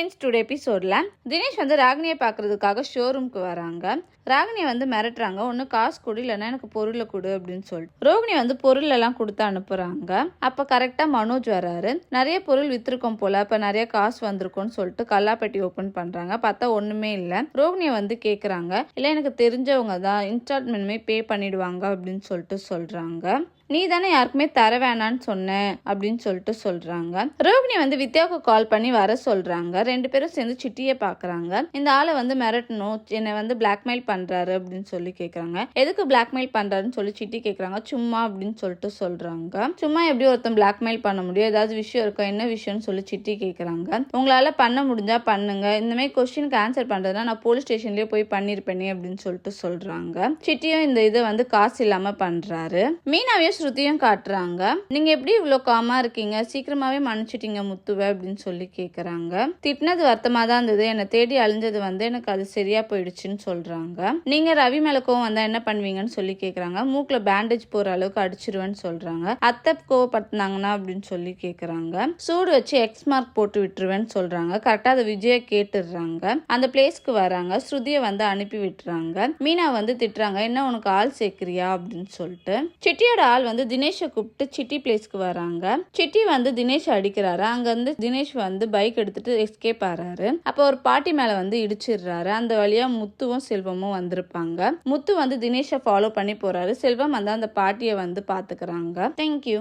Friends today எபிசோடில் தினேஷ் வந்து ராகினியை பார்க்குறதுக்காக ஷோரூம்க்கு வராங்க. ராகினியை வந்து மிரட்டுறாங்க. ஒன்று காசு கொடு இல்லைன்னா எனக்கு பொருளை கொடு அப்படின்னு சொல்லிட்டு. ரோகிணி வந்து பொருள் எல்லாம் கொடுத்து அனுப்புகிறாங்க அப்போ கரெக்டாக மனோஜ் வராரு. நிறைய பொருள் விற்றுருக்கோம் போல் அப்போ நிறைய காசு வந்திருக்கும்னு சொல்லிட்டு கல்லாப்பட்டி ஓப்பன் பண்ணுறாங்க பார்த்தா ஒன்றுமே இல்லை. ரோகிணியை வந்து கேட்குறாங்க இல்லை எனக்கு தெரிஞ்சவங்க தான். இன்ஸ்டால்மெண்ட்மே பே பண்ணிடுவாங்க அப்படின்னு சொல்லிட்டு சொல்கிறாங்க நீ தானே யாருக்குமே தர வேணான்னு சொன்ன அப்படின்னு சொல்லிட்டு சொல்றாங்க. ரோகிணி வந்து வித்யாவுக்கு கால் பண்ணி வர சொல்றாங்க. ரெண்டு பேரும் சேர்ந்து சிட்டியை பார்க்குறாங்க. இந்த ஆளை வந்து மிரட்டணும் என்னை வந்து பிளாக்மெயில் பண்றாரு அப்படின்னு சொல்லி கேட்குறாங்க எதுக்கு பிளாக்மெயில் பண்ணுறாருன்னு சொல்லி சிட்டி கேட்குறாங்க சும்மா அப்படின்னு சொல்லிட்டு சொல்கிறாங்க சும்மா எப்படி ஒருத்தன் பிளாக்மெயில் பண்ண முடியும்? ஏதாவது விஷயம் இருக்கா? என்ன விஷயம்னு சொல்லி சிட்டி கேட்குறாங்க உங்களால் பண்ண முடிஞ்சா பண்ணுங்க. இந்தமாதிரி கொஸ்டினுக்கு ஆன்சர் பண்ணுறதுனா நான் போலீஸ் ஸ்டேஷன்லேயே போய் பண்ணிருப்பேனே அப்படின்னு சொல்லிட்டு சொல்கிறாங்க சிட்டியும் இந்த இதை வந்து காசு இல்லாமல் பண்ணுறாரு மீனாவையும் ஸ்ருதியும் காட்டுறாங்க. நீங்க எப்படி இவ்வளோ காமா இருக்கீங்க? சீக்கிரமாகவே மன்னிச்சிட்டீங்க முத்துவை அப்படின்னு சொல்லி கேட்குறாங்க திட்டினது வருத்தமா தான் இருந்தது. என்னை தேடி அழிஞ்சது வந்து எனக்கு அது சரியா போயிடுச்சுன்னு சொல்றாங்க. நீங்க ரவி மேல கோவம் வந்தா என்ன பண்ணுவீங்கன்னு சொல்லி கேக்குறாங்க. மூக்குல பேண்டேஜ் போற அளவுக்கு அடிச்சிருவேன்னு சொல்றாங்க. அத்தை கோவப்படுத்தினாங்கன்னா அப்படின்னு சொல்லி கேக்குறாங்க. சூடு வச்சு எக்ஸ் மார்க் போட்டு விட்டுருவேன்னு சொல்றாங்க. கரெக்டா அதை விஜய கேட்டுடுறாங்க. அந்த பிளேஸ்க்கு வராங்க. ஸ்ருதியை வந்து அனுப்பி விட்டுறாங்க. மீனா வந்து திட்டுறாங்க. என்ன உனக்கு ஆள் சேர்க்கிறியா? அப்படின்னு சொல்லிட்டு. சிட்டியோட ஆள் வந்து தினேஷை கூப்பிட்டு சிட்டி பிளேஸ்க்கு வராங்க. சிட்டி வந்து தினேஷ் அடிக்கிறாரு. அங்க வந்து தினேஷ் வந்து பைக் எடுத்துட்டு எஸ்கேப் ஆறாரு அப்போ ஒரு பாட்டி மேல வந்து இடிச்சிடுறாரு. அந்த வழியா முத்துவும் செல்வமும் வந்திருப்பாங்க. முத்து வந்து தினேஷை ஃபாலோ பண்ணி போறாரு. செல்வம் வந்து அந்த பாட்டியை வந்து பாத்துக்கிறாங்க. தேங்க்யூ